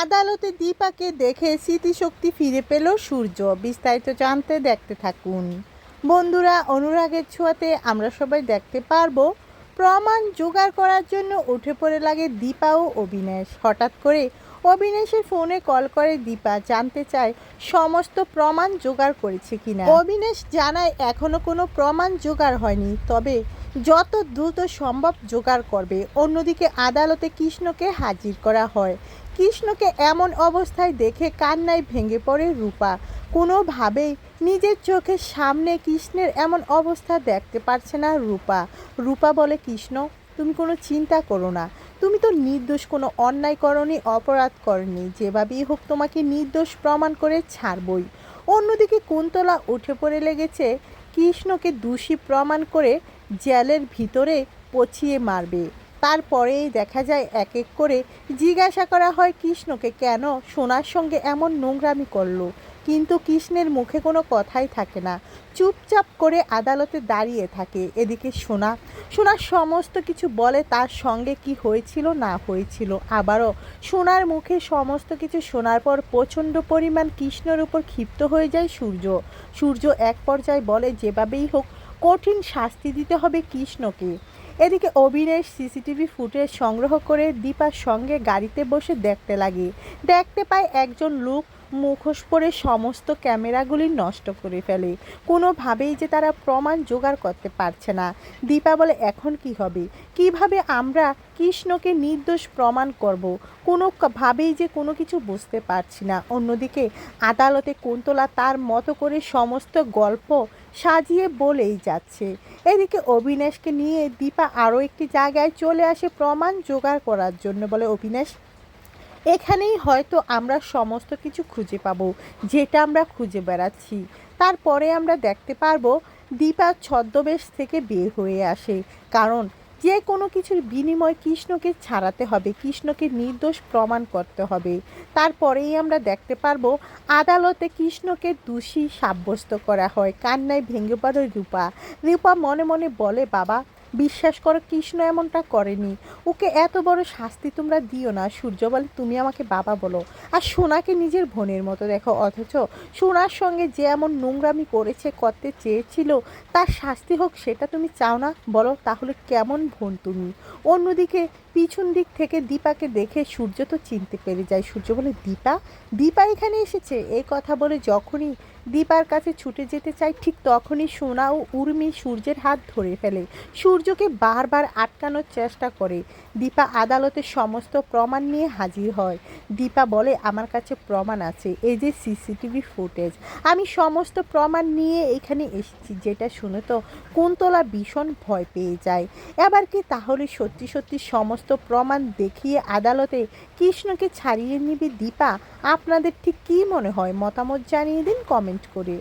আদালতে দীপাকে দেখে স্মৃতিশক্তি ফিরে পেল সূর্য। বিস্তারিত জানতে দেখতে থাকুন। বন্ধুরা, অনুরাগের ছোঁয়াতে আমরা সবাই দেখতে পারব, প্রমাণ জোগাড় করার জন্য উঠে পড়ে লাগে দীপা ও অবিনাশ। হঠাৎ করে অবিনাশের ফোনে কল করে দীপা, জানতে চায় সমস্ত প্রমাণ জোগাড় করেছে কিনা। অবিনাশ জানায়, এখনও কোনো প্রমাণ জোগাড় হয়নি। তবে যত দ্রুত সম্ভব জোগাড় করবে। অন্যদিকে আদালতে কৃষ্ণকে হাজির করা হয়। কৃষ্ণকে এমন অবস্থায় দেখে কান্নায় ভেঙে পড়ে রূপা। কোনোভাবেই নিজের চোখের সামনে কৃষ্ণের এমন অবস্থা দেখতে পারছে না রূপা। রূপা বলে, কৃষ্ণ, তুমি কোনো চিন্তা করো না। তুমি তো নির্দোষ, কোনো অন্যায় করনি, অপরাধ করনি। যেভাবেই হোক তোমাকে নির্দোষ প্রমাণ করে ছাড়বই। অন্যদিকে কুন্তলা উঠে পড়ে লেগেছে। কৃষ্ণকে দোষী প্রমাণ করে জেলের ভিতরে পচিয়ে মারবে। তারপরেই দেখা যায় এক এক করে জিজ্ঞাসা করা হয় কৃষ্ণকে, কেন? সোনার সঙ্গে এমন নোংরামি করল? কিন্তু কৃষ্ণের মুখে কোনো কথাই থাকে না। চুপচাপ করে আদালতে দাঁড়িয়ে থাকে। এদিকে সোনা সোনার সমস্ত কিছু বলে তার সঙ্গে কি হয়েছিল, না হয়েছিল। আবারও সোনার মুখে সমস্ত কিছু শোনার পর প্রচণ্ড পরিমাণ কৃষ্ণের উপর ক্ষিপ্ত হয়ে যায় সূর্য। সূর্য এক পর্যায়ে বলে, যেভাবেই হোক কঠিন শাস্তি দিতে হবে কৃষ্ণকে। এদিকে অভিনয় সিসিটিভি ফুটেজ সংগ্রহ করে দীপার সঙ্গে গাড়িতে বসে দেখতে লাগে। দেখতে পায় একজন লোক মুখোশ পরে সমস্ত ক্যামেরাগুলি নষ্ট করে ফেলে। কোনোভাবেই যে তারা প্রমাণ জোগাড় করতে পারছে না। দীপা বলে, এখন কি হবে? কীভাবে আমরা কৃষ্ণকে নির্দোষ প্রমাণ করব? কোনো ক- ভাবেই যে কোনো কিছু বুঝতে পারছি না। অন্যদিকে আদালতে কুন্তলা তার মতো করে সমস্ত গল্প সাজিয়ে বলেই যাচ্ছে। এদিকে অবিনাশকে নিয়ে দীপা আরও একটি জায়গায় চলে আসে প্রমাণ জোগাড় করার জন্য বলে, অবিনাশ এখানেই হয়তো আমরা সমস্ত কিছু খুঁজে পাবো, যেটা আমরা খুঁজে বেড়াচ্ছি। তারপরে আমরা দেখতে পারব দীপা ছদ্মবেশ থেকে বের হয়ে আসে। কারণ যে কোনো কিছুর বিনিময় কৃষ্ণকে ছাড়াতে হবে, কৃষ্ণকে নির্দোষ প্রমাণ করতে হবে। তারপরেই আমরা দেখতে পারব আদালতে কৃষ্ণকে দোষী সাব্যস্ত করা হয়। কান্নায় ভেঙে পড়ে রূপা। রূপা মনে মনে বলে, বাবা বিশ্বাস করো, কৃষ্ণ এমনটা করেনি। ওকে এত বড় শাস্তি তোমরা দিও না। সূর্য বলে, তুমি আমাকে বাবা বলো। আর সোনাকে নিজের বোনের মতো দেখো। অথচ সোনার সঙ্গে যে এমন নোংরামি করেছে, করতে চেয়েছিল, তার শাস্তি হোক, সেটা তুমি চাও না? বলো, তাহলে কেমন বোন তুমি? অন্যদিকে পিছন দিক থেকে দীপাকে দেখে সূর্য তো চিনতে পেরে যায়। সূর্য বলে, দীপা দীপা এখানে এসেছে? এই কথা বলে যখনই দীপার কাছে ছুটে যেতে চায় ঠিক তখনই সোনা ও উর্মি সূর্যের হাত ধরে ফেলে। সূর্যকে বারবার আটকানোর চেষ্টা করে। দীপা আদালতে সমস্ত প্রমাণ নিয়ে হাজির হয়। দীপা বলে, আমার কাছে প্রমাণ আছে, এই যে সিসিটিভি ফুটেজ। আমি সমস্ত প্রমাণ নিয়ে এখানে এসেছি, যেটা শুনে তো কুন্তলা ভীষণ ভয় পেয়ে যায়। এবার কি তাহলে সত্যি সত্যি সমস্ত প্রমাণ দেখিয়ে আদালতে কৃষ্ণকে ছাড়িয়ে নিবে দীপা? আপনাদের ঠিক কী মনে হয়? মতামত জানিয়ে দিন কমেন্ট করে।